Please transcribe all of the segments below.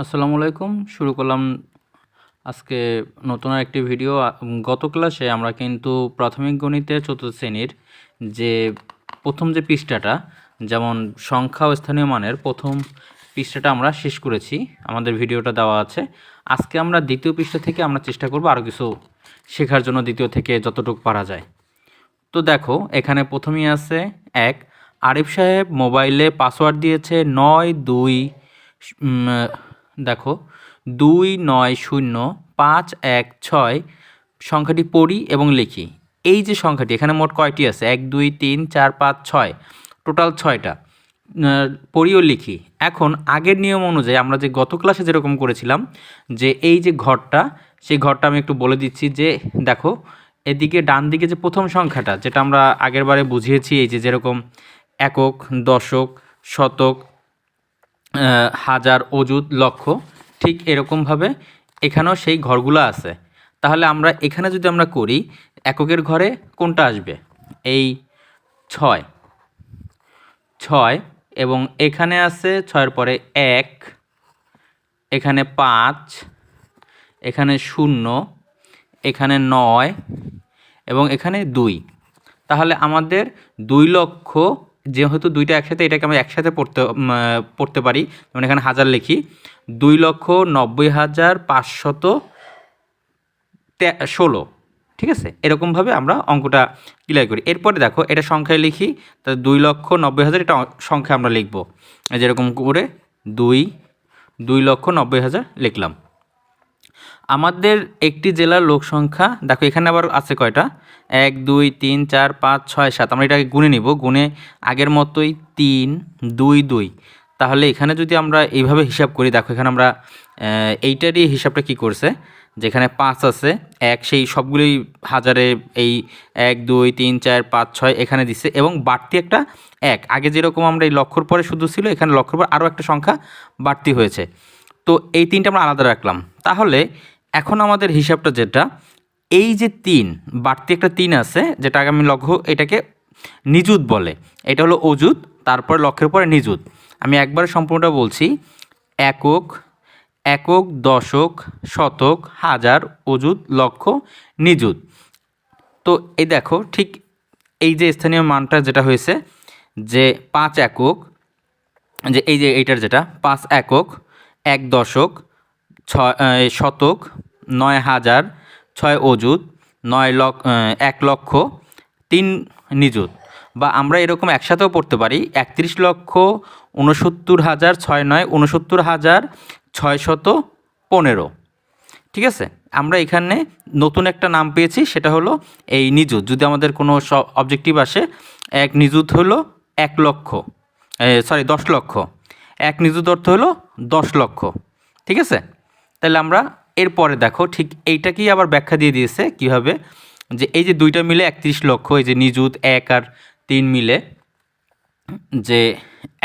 আসসালামু আলাইকুম। শুরু করলাম আজকে নতুন একটি ভিডিও। গত ক্লাসে আমরা কিন্তু প্রাথমিক গণিতের চতুর্থ শ্রেণির যে প্রথম যে পৃষ্ঠাটা, যেমন সংখ্যা ও স্থানীয় মানের প্রথম পৃষ্ঠাটা আমরা শেষ করেছি। আমাদের ভিডিওটা দেওয়া আছে। আজকে আমরা দ্বিতীয় পৃষ্ঠা থেকে আমরা চেষ্টা করব আরও কিছু শেখার জন্য দ্বিতীয় থেকে যতটুকু পারা যায়। তো দেখো, এখানে প্রথমেই আছে এক, আরিফ সাহেব মোবাইলে পাসওয়ার্ড দিয়েছে নয় দুই দেখো দুই নয় শূন্য পাঁচ এক ছয় সংখ্যাটি পড়ি এবং লিখি। এই যে সংখ্যাটি এখানে মোট কয়টি আছে? এক দুই তিন চার পাঁচ ছয়। টোটাল ছয়টা। আহ, পড়ি ও লিখি। এখন আগের নিয়ম অনুযায়ী আমরা যে গত ক্লাসে যেরকম করেছিলাম যে এই যে ঘরটা সেই ঘরটা আমি একটু বলে দিচ্ছি যে দেখো এদিকে ডান দিকে যে প্রথম সংখ্যাটা যেটা আমরা আগের বারে বুঝিয়েছি এই যে যেরকম একক দশক শতক হাজার অযুত লক্ষ, ঠিক এরকমভাবে এখানেও সেই ঘরগুলো আছে। তাহলে আমরা এখানে যদি আমরা করি, এককের ঘরে কোনটা আসবে? এই ছয়। ছয় এবং এখানে আছে, ছয়ের পরে এক, এখানে পাঁচ, এখানে শূন্য, এখানে নয় এবং এখানে দুই। তাহলে আমাদের দুই লক্ষ যেহেতু দুইটা একসাথে, এটাকে আমরা একসাথে পড়তে পড়তে পারি, যেমন এখানে হাজার লিখি, দুই লক্ষ নব্বই হাজার পাঁচশত ষোলো, ঠিক আছে? এরকমভাবে আমরা অঙ্কটা ক্লিয়ার করি। এরপরে দেখো, এটা সংখ্যায় লিখি, তা দুই লক্ষ নব্বই হাজার এটা সংখ্যা আমরা লিখব। যেরকম করে দুই দুই লক্ষ নব্বই হাজার লিখলাম। আমাদের একটি জেলার লোক সংখ্যা, দেখো এখানে আবার আছে কয়টা? এক, দুই, তিন, চার, পাঁচ, ছয়, সাত। আমরা এটাকে গুনে নিব। গুনে আগের মতোই তিন, দুই দুই। তাহলে এখানে যদি আমরা এইভাবে হিসাব করি, দেখো এখানে আমরা এইটারই হিসাবটা কি করছে? যেখানে পাঁচ আছে, এক, সেই সবগুলোই হাজারে এই এক, দুই, তিন, চার, পাঁচ, ছয় এখানে দিচ্ছে এবং বাড়তি একটা এক। আগে যেরকম আমরা এই লক্ষর পরে শুধু ছিল, এখানে লক্ষর পর আরও একটা সংখ্যা বাড়তি হয়েছে। তো এই তিনটা আমরা আলাদা রাখলাম। তাহলে এখন আমাদের হিসাবটা যেটা, এই যে তিন, বাড়তি একটা তিন আছে, যেটা আগামী লঘু এটাকে নিযুত বলে। এটা হলো অজুত তারপর লক্ষের পরে নিযুত। আমি একবার সম্পূর্ণটা বলছি, একক একক, দশক, শতক, হাজার অজুত লক্ষ নিযুত। তো এই দেখো, ঠিক এই যে স্থানীয় মানটা যেটা হয়েছে, যে পাঁচ একক, যে এই যে এইটার যেটা, পাঁচ একক, এক দশক ছয় শতক, নয় হাজার ছয় অযুত, নয় লক্ষ এক লক্ষ তিন নিযুত। বা আমরা এরকম একসাথেও পড়তে পারি, একত্রিশ লক্ষ উনসত্তর হাজার ছয় নয় উনসত্তর হাজার ছয় শত পনেরো। ঠিক আছে? আমরা এখানে নতুন একটা নাম পেয়েছি, সেটা হলো এই নিযুত। যদি আমাদের কোনো স অবজেক্টিভ আসে, এক নিযুত হলো এক লক্ষ সরি দশ লক্ষ। এক নিযুত অর্থ হলো দশ লক্ষ। ঠিক আছে? তাহলে আমরা এরপরে দেখো, ঠিক এইটাকেই আবার ব্যাখ্যা দিয়ে দিয়েছে কীভাবে? যে এই যে দুইটা মিলে একত্রিশ লক্ষ, এই যে নিযুত এক আর তিন মিলে যে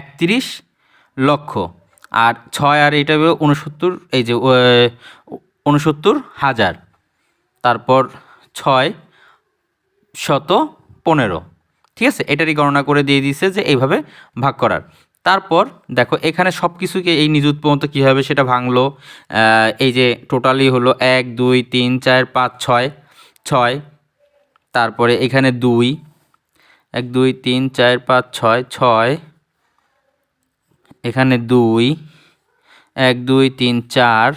একত্রিশ লক্ষ, আর ছয় আর এইটা উনসত্তর এই যে উনসত্তর হাজার, তারপর ছয় শত পনেরো, ঠিক আছে? এটারই গণনা করে দিয়ে দিয়েছে যে এইভাবে ভাগ করার। তারপর দেখো, এখানে সব কিছুকে এই নিযুত পর্যন্ত কীভাবে সেটা ভাঙলো? এই যে টোটালি হলো এক, দুই, তিন, চার, পাঁচ, ছয় ছয়, তারপরে এখানে দুই, এক, দুই, তিন, চার, পাঁচ, ছয় ছয়, এখানে দুই, এক, দুই, তিন, চার,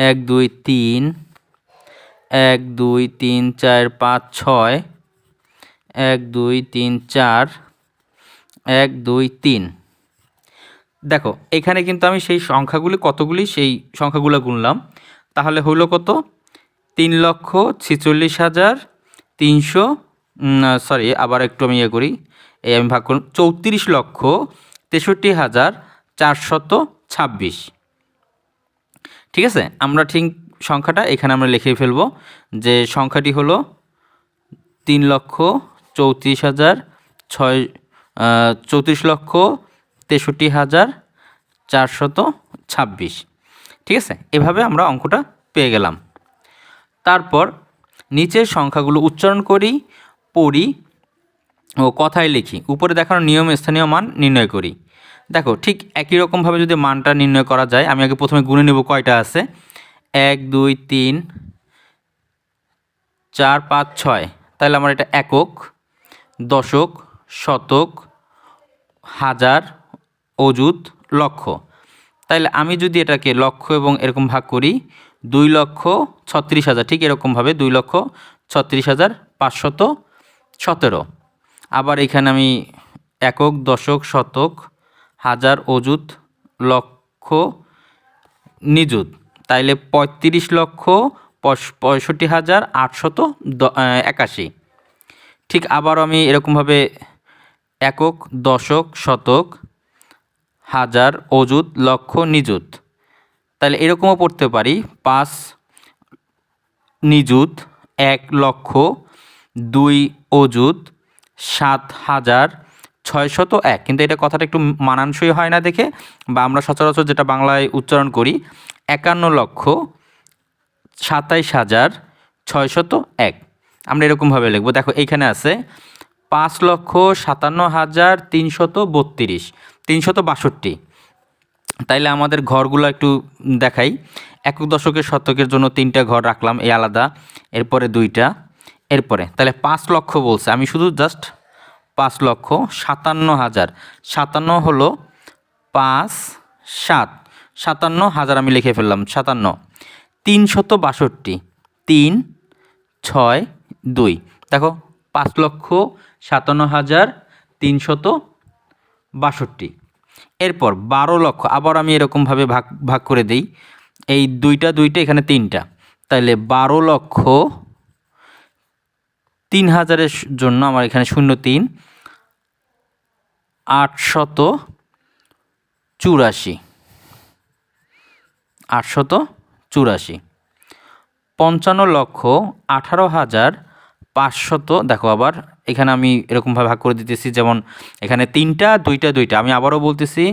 এক, দুই, তিন, এক, দুই, তিন, চার, পাঁচ, ছয়, এক, দুই, তিন, চার এক, দুই, তিন। দেখো, এখানে কিন্তু আমি সেই সংখ্যাগুলি কতগুলি, সেই সংখ্যাগুলো গুনলাম। তাহলে হলো কত? তিন লক্ষ ছিচল্লিশ হাজার তিনশো সরি আবার একটু আমি ইয়ে করি। এই আমি ভাগ করুন চৌত্রিশ লক্ষ তেষট্টি হাজার চারশত ছাব্বিশ। ঠিক আছে? আমরা ঠিক সংখ্যাটা এখানে আমরা লিখে ফেলব যে সংখ্যাটি হলো তিন লক্ষ চৌত্রিশ হাজার ছয় চৌত্রিশ লক্ষ তেষট্টি হাজার চারশত ছাব্বিশ। ঠিক আছে? এভাবে আমরা অঙ্কটা পেয়ে গেলাম। তারপর নিচের সংখ্যাগুলো উচ্চারণ করি, পড়ি ও কথায় লিখি। উপরে দেখানো নিয়ম, স্থানীয় মান নির্ণয় করি। দেখো, ঠিক একই রকমভাবে যদি মানটা নির্ণয় করা যায়, আমি আগে প্রথমে গুণে নেব কয়টা আছে? এক, দুই, তিন, চার, পাঁচ, ছয়। তাহলে আমার এটা একক, দশক, শতক হাজার অযুত লক্ষ। তাইলে আমি যদি এটাকে লক্ষ এবং এরকম ভাগ করি, দুই লক্ষ ছত্রিশ হাজার, ঠিক এরকমভাবে দুই লক্ষ ছত্রিশ হাজার পাঁচশত সতেরো। আবার এখানে আমি একক, দশক, শতক, হাজার অযুত, লক্ষ, নিযুত। তাইলে পঁয়ত্রিশ লক্ষ, পঁয়ষ- পঁয়ষট্টি হাজার আটশত একাশি। ঠিক আবার আমি এরকমভাবে একক, দশক, শতক, হাজার, অযুত, লক্ষ, নিযুত। তাহলে এরকমও পড়তে পারি। পাঁচ, নিযুত, এক লক্ষ, দুই অযুত, সাত হাজার ছয়শত এক। কিন্তু এটা কথাটা একটু মানানসই হয় না দেখে, বা আমরা সচরাচর যেটা বাংলায় উচ্চারণ করি, একান্ন লক্ষ, সাতাইশ হাজার ছয়শত এক। আমরা এরকমভাবে লিখব। দেখো, এইখানে আছে পাঁচ লক্ষ সাতান্ন হাজার তিনশত বত্রিশ, তিনশত বাষট্টি। তাইলে আমাদের ঘরগুলো একটু দেখাই। একক দশকের শতকের জন্য তিনটা ঘর রাখলাম, এই আলাদা। এরপরে দুইটা, এরপরে। তাহলে পাঁচ লক্ষ বলছে। আমি শুধু জাস্ট পাঁচ লক্ষ সাতান্ন হাজার। সাতান্ন হলো পাঁচ, সাত। সাতান্ন হাজার আমি লিখে ফেললাম, সাতান্ন। তিনশত বাষট্টি, তিন, ছয়, দুই। দেখো, পাঁচ লক্ষ সাতান্ন হাজার তিনশত বাষট্টি। এরপর বারো লক্ষ, আবার আমি এরকমভাবে ভাগ ভাগ করে দিই। এই দুইটা দুইটা, এখানে তিনটা। তাহলে বারো লক্ষ তিন হাজারের জন্য আমার এখানে শূন্য তিন, আটশত চুরাশি। আটশত চুরাশি। পঞ্চান্ন লক্ষ আঠারো হাজার পাঁচশত, দেখো আবার এখানে আমি এরকমভাবে ভাগ করে দিতেছি, যেমন এখানে তিনটা, দুইটা দুইটা। আমি আবারও বলতেছি,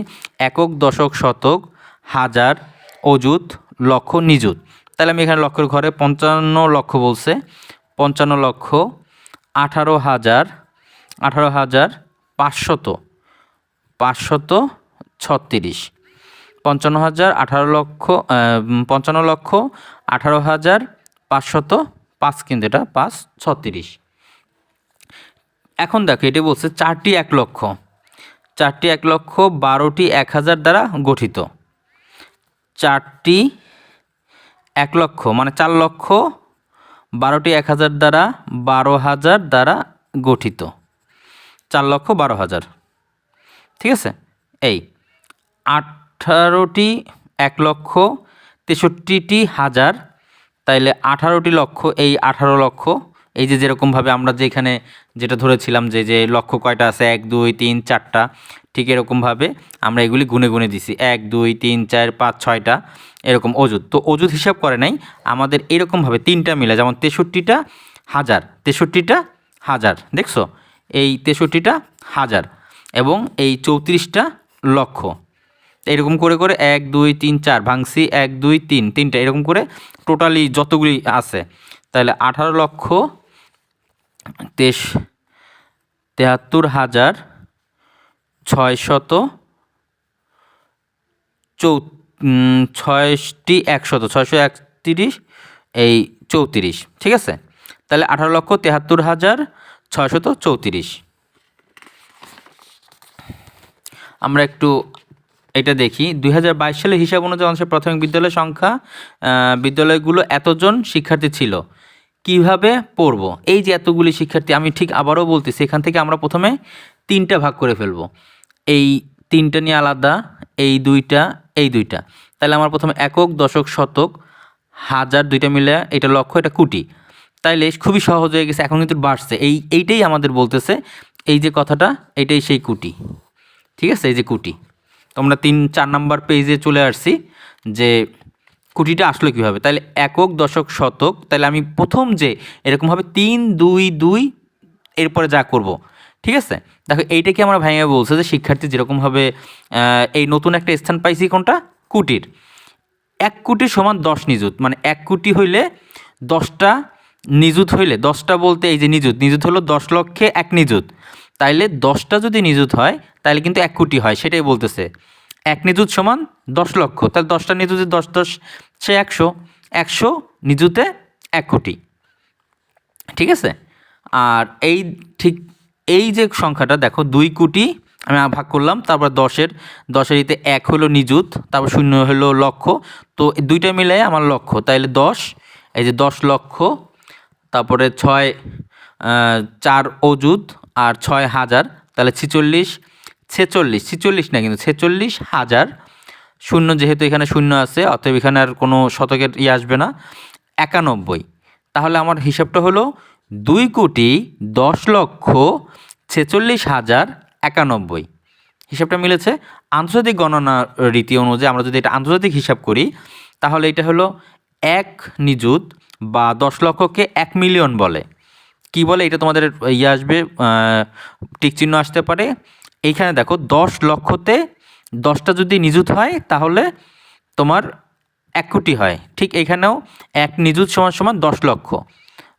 একক, দশক, শতক, হাজার, অযুত, লক্ষ, নিযুত। তাহলে আমি এখানে লক্ষের ঘরে পঞ্চান্ন লক্ষ বলছে। পঞ্চান্ন লক্ষ, আঠারো হাজার আঠারো হাজার পাঁচশত। পাঁচশত ছত্রিশ। পঞ্চান্ন হাজার, আঠারো লক্ষ পঞ্চান্ন লক্ষ, আঠারো হাজার পাঁচশত পাঁচ কিন্তু এটা পাঁচ ছত্রিশ। এখন দেখো, এটি বলছে চারটি এক লক্ষ। চারটি এক লক্ষ, বারোটি এক হাজার দ্বারা গঠিত। চারটি এক লক্ষ মানে চার লক্ষ, বারোটি এক হাজার দ্বারা বারো হাজার দ্বারা গঠিত। চার লক্ষ, বারো হাজার। ঠিক আছে? এই, আঠারোটি এক লক্ষ, তেষট্টিটি হাজার, তাইলে আঠারোটি লক্ষ, এই আঠারো লক্ষ এই যে যেরকমভাবে আমরা যে এখানে যেটা ধরেছিলাম যে যে লক্ষ কয়টা আছে? এক, দুই, তিন, চারটা। ঠিক এরকমভাবে আমরা এগুলি গুনে গুনে দিছি। এক, দুই, তিন, চার, পাঁচ, ছয়টা এরকম অজুত তো অজুত হিসাব করে নাই। আমাদের এরকমভাবে তিনটা মিলে, যেমন তেষট্টিটা হাজার তেষট্টিটা হাজার, দেখছ? এই তেষট্টিটা হাজার এবং এই চৌত্রিশটা লক্ষ এরকম করে করে এক, দুই, তিন, চার ভাঙছি, এক, দুই, তিন, তিনটা এরকম করে টোটালি যতগুলি আছে, তাহলে আঠারো লক্ষ তেইশ, তেহাত্তর হাজার ছয়শত চৌ ছয়টি একশত, ছয়শো একত্রিশ, এই চৌত্রিশ, ঠিক আছে? তাহলে আঠারো লক্ষ তেহাত্তর হাজার ছয়শত চৌত্রিশ। আমরা একটু এটা দেখি। দু হাজার বাইশ সালের হিসাব অনুযায়ী বাংলাদেশের প্রাথমিক বিদ্যালয়ের সংখ্যা বিদ্যালয়গুলো এতজন শিক্ষার্থী ছিল? কীভাবে পড়ব? এই যে এতগুলি শিক্ষার্থী, আমি ঠিক আবারও বলতেছি এখান থেকে আমরা প্রথমে তিনটা ভাগ করে ফেলব। এই তিনটা নিয়ে আলাদা, এই দুইটা এই দুইটা। তাহলে আমার প্রথমে একক, দশক, শতক, হাজার দুইটা মিলে এটা লক্ষ এটা কোটি। তাইলে খুবই সহজ হয়ে গেছে, এখন কিন্তু বাড়ছে। এই, এইটাই আমাদের বলতেছে, এই যে কথাটা, এটাই সেই কুটি। ঠিক আছে? এই যে কুটি। তোমরা তিন, চার নাম্বার পেজে চলে আসছি যে কুটিটা আসলো কীভাবে? তাহলে একক, দশক, শতক তাহলে আমি প্রথম যে এরকমভাবে তিন, দুই দুই, এরপরে যা করব, ঠিক আছে? দেখো এইটাকে আমরা ভাইয়া বলছে যে শিক্ষার্থী যেরকমভাবে এই নতুন একটা স্থান পাইছি কোনটা? কুটির। এক কোটি সমান দশ নিযুত মানে এক কোটি হইলে দশটা নিযুত হইলে, দশটা বলতে এই যে নিযুত নিযুত হলো দশ লক্ষে এক নিযুত। তাইলে দশটা যদি নিযুত হয় তাহলে কিন্তু এক কোটি হয়, সেটাই বলতেছে। এক নিযুত সমান দশ লক্ষ, তাহলে দশটা নিযুতে দশ দশ সে একশো একশো নিযুতে এক কোটি। ঠিক আছে? আর এই ঠিক এই যে সংখ্যাটা, দেখো দুই কোটি আমি ভাগ করলাম, তারপর দশের দশের ইতে এক হলো নিযুত, তারপর শূন্য হলো লক্ষ। তো দুইটা মিলাই আমার লক্ষ, তাইলে দশ, এই যে দশ লক্ষ, তারপরে ছয় চার অজুত আর ছয় হাজার, তাহলে ছিচল্লিশ, ছেচল্লিশ, ছিচল্লিশ না কিন্তু ছেচল্লিশ হাজার শূন্য যেহেতু এখানে শূন্য আছে, অতএব এখানে আর কোনো শতকের ইয়ে আসবে না। একানব্বই। তাহলে আমার হিসাবটা হলো দুই কোটি দশ লক্ষ ছেচল্লিশ হাজার একানব্বই। হিসাবটা মিলেছে। আন্তর্জাতিক গণনা রীতি অনুযায়ী আমরা যদি এটা আন্তর্জাতিক হিসাব করি, তাহলে এটা হলো এক নিযুত বা দশ লক্ষকে এক মিলিয়ন বলে। কি বলে? এটা তোমাদের ইয়ে আসবে টিকচিহ্ন আসতে পারে। এইখানে দেখো দশ লক্ষতে দশটা যদি নিযুত হয়, তাহলে তোমার এক কোটি হয়। ঠিক এখানেও এক নিযুত সমান সমান দশ লক্ষ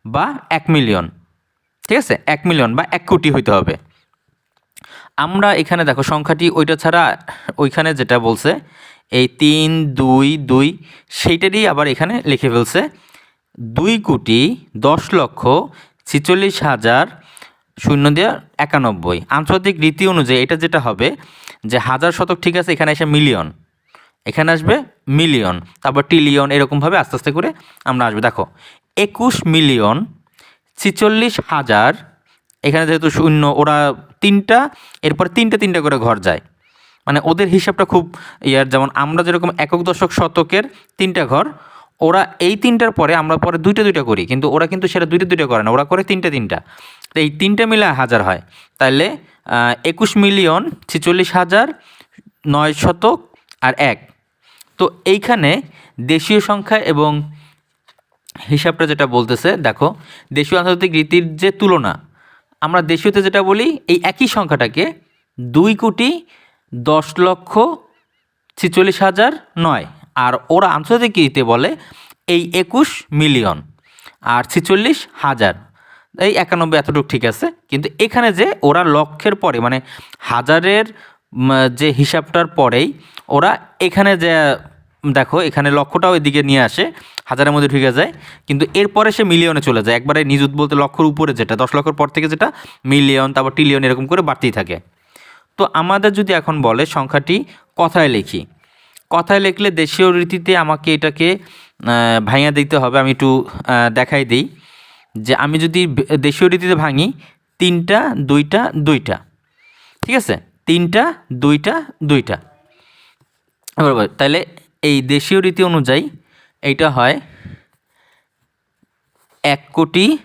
বা এক মিলিয়ন। ঠিক আছে? এক মিলিয়ন বা এক কোটি হইতে হবে। আমরা এখানে দেখো, সংখ্যাটি ওইটা ছাড়া ওইখানে যেটা বলছে, এই তিন, দুই দুই, সেইটারই আবার এখানে লিখে ফেলছে, দুই কোটি দশ লক্ষ ছিচল্লিশ হাজার শূন্য দিয়ে একানব্বই। আন্তর্জাতিক রীতি অনুযায়ী এটা যেটা হবে যে হাজার শতক ঠিক আছে, এখানে এসে মিলিয়ন এখানে আসবে মিলিয়ন তারপর ট্রিলিয়ন এরকমভাবে আস্তে আস্তে করে আমরা আসবে। দেখো, একুশ মিলিয়ন ছিচল্লিশ হাজার, এখানে যেহেতু শূন্য, ওরা তিনটা, এরপর তিনটা তিনটা করে ঘর যায়। মানে ওদের হিসাবটা খুব ইয়ার, যেমন আমরা যেরকম একক দশক শতকের তিনটা ঘর, ওরা এই তিনটার পরে আমরা পরে দুইটা দুইটা করি, কিন্তু ওরা কিন্তু সেটা দুইটা দুইটা করে না, ওরা করে তিনটা তিনটা। তো এই তিনটা মিলে হাজার হয়। তাহলে একুশ মিলিয়ন ছেচল্লিশ হাজার নয় শতক আর এক। তো এইখানে দেশীয় সংখ্যা এবং হিসাবটা যেটা বলতেছে, দেখো, দেশীয় আন্তর্জাতিক রীতির যে তুলনা, আমরা দেশীয়তে যেটা বলি, এই একই সংখ্যাটাকে দুই কোটি দশ লক্ষ ছিচল্লিশ হাজার নয়। আর ওরা আন্তর্জাতিক রীতিতে বলে এই একুশ মিলিয়ন আর ছিচল্লিশ হাজার। এই একানব্বই এতটুকু ঠিক আছে। কিন্তু এখানে যে ওরা লক্ষের পরে মানে হাজারের যে হিসাবটার পরেই ওরা এখানে যে, দেখো, এখানে লক্ষটাও এদিকে নিয়ে আসে, হাজারের মধ্যে ঢুকে যায়। কিন্তু এরপরে সে মিলিয়নে চলে যায়। একবারে নিযুত বলতে লক্ষর উপরে যেটা, দশ লক্ষর পর থেকে যেটা, মিলিয়ন, তারপর ট্রিলিয়ন এরকম করে বাড়তেই থাকে। তো আমাদের যদি এখন বলে সংখ্যাটি কথায় লিখি। কথায় লিখলে দেশীয় রীতিতে আমাকে এটাকে ভাঙিয়ে দিতে হবে। আমি একটু দেখাই দিই। যে আমি যদি দেশীয় রীতিতে ভাঙি, তিনটা, দুইটা দুইটা। ঠিক আছে? তিনটা, দুইটা দুইটা। বরাবর। তাহলে এই দেশীয় রীতি অনুযায়ী এইটা হয় এক কোটি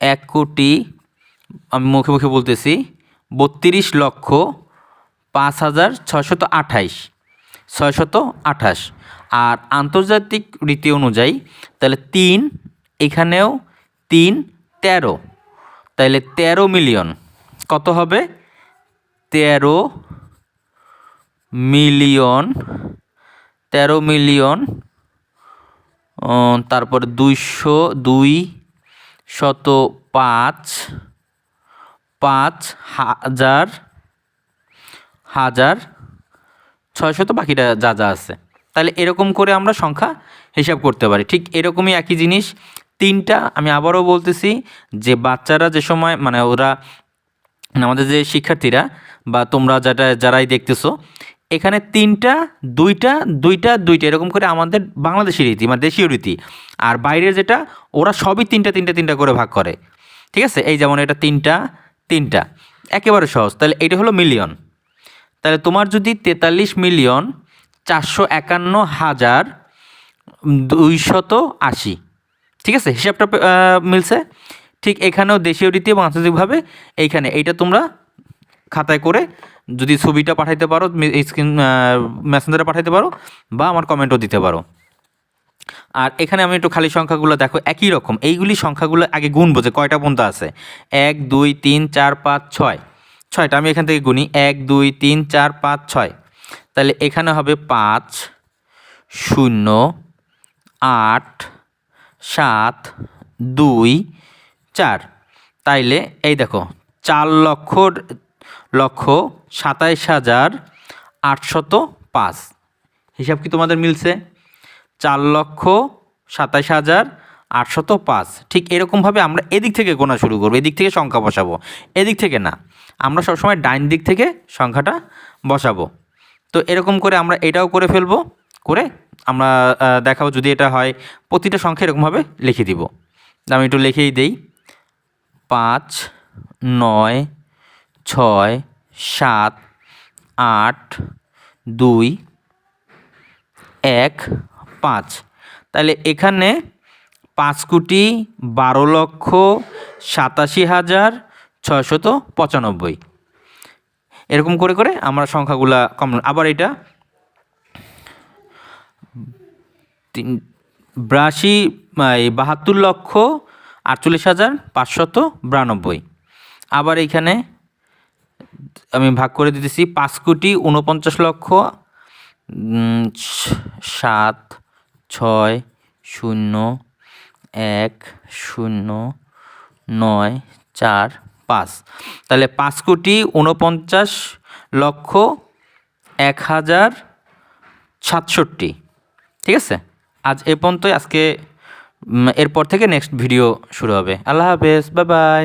এক কোটি, আমি মুখে মুখে বলতেছি, বত্রিশ লক্ষ পাঁচ হাজার ছয়শত আঠাইশ। ছয়শত আঠাশ। আর আন্তর্জাতিক রীতি অনুযায়ী তাহলে তিন এখানেও তিন, তেরো। তাহলে তেরো মিলিয়ন। কত হবে? তেরো মিলিয়ন তেরো মিলিয়ন তারপর দুইশো দুই, শত পাঁচ পাঁচ হাজার হাজার, ছয়শত বাকিটা যা যা আছে। তাহলে এরকম করে আমরা সংখ্যা হিসাব করতে পারি। ঠিক এরকমই একই জিনিস তিনটা, আমি আবারও বলতেছি যে বাচ্চারা যে সময় মানে ওরা আমাদের যে শিক্ষার্থীরা বা তোমরা যেটা যারাই দেখতেছো, এখানে তিনটা, দুইটা দুইটা দুইটা, এরকম করে আমাদের বাংলাদেশি রীতি মানে দেশীয় রীতি। আর বাইরের যেটা, ওরা সবই তিনটা তিনটা তিনটা করে ভাগ করে। ঠিক আছে? এই যেমন এটা তিনটা তিনটা। একেবারে সহজ। তাহলে এটা হলো মিলিয়ন তাহলে তোমার যদি তেতাল্লিশ মিলিয়ন চারশো একান্ন হাজার দুইশত আশি ঠিক আছে? হিসাবটা মিলছে। ঠিক এখানেও দেশীয় রীতি এবং আন্তর্জাতিকভাবে এইখানে। এইটা তোমরা খাতায় করে যদি ছবিটা পাঠাইতে পারো স্ক্রিন মেসেঞ্জারে পাঠাইতে পারো বা আমার কমেন্টও দিতে পারো। আর এখানে আমি একটু খালি সংখ্যাগুলো দেখো, একই রকম। এইগুলি সংখ্যাগুলো আগে গুনবো যে কয়টা পর্যন্ত আছে? এক, দুই, তিন, চার, পাঁচ, ছয়। ছয়টা আমি এখান থেকে গুনি। এক, দুই, তিন, চার, পাঁচ, ছয়। তাহলে এখানে হবে পাঁচ, শূন্য, আট সাত, দুই, চার। তাইলে এই দেখো, চার লক্ষ লক্ষ সাতাইশ হাজার আটশত পাঁচ। হিসাব কি তোমাদের মিলছে? চার লক্ষ সাতাইশ হাজার আটশত পাঁচ। ঠিক এরকমভাবে আমরা এদিক থেকে গোনা শুরু করব, এদিক থেকে সংখ্যা বসাবো। এদিক থেকে না, আমরা সবসময় ডাইন দিক থেকে সংখ্যাটা বসাবো। তো এরকম করে আমরা এটাও করে ফেলব, করে আমরা দেখাবো যদি এটা হয়, প্রতিটা সংখ্যা এরকমভাবে লিখে দিব। আমি একটু লিখেই দেই। পাঁচ, নয়, ছয়, সাত, আট, দুই, এক, পাঁচ। তাহলে এখানে পাঁচ কোটি বারো লক্ষ সাতাশি হাজার ছয়শত পঁচানব্বই। এরকম করে করে আমরা সংখ্যাগুলা কম আবার এটা তিন, বিরাশি, এই, বাহাত্তর লক্ষ আটচল্লিশ হাজার পাঁচশত বিরানব্বই। আবার এইখানে আমি ভাগ করে দিতেছি, পাঁচ কোটি উনপঞ্চাশ লক্ষ সাত, ছয়, শূন্য, এক, শূন্য, নয়, চার, পাঁচ। তাহলে পাঁচ কোটি উনপঞ্চাশ লক্ষ এক হাজার সাতষট্টি। ঠিক আছে? আজ এ পর্যন্তই। আজকে এরপর থেকে নেক্সট ভিডিও শুরু হবে। আল্লাহ হাফেজ। Bye bye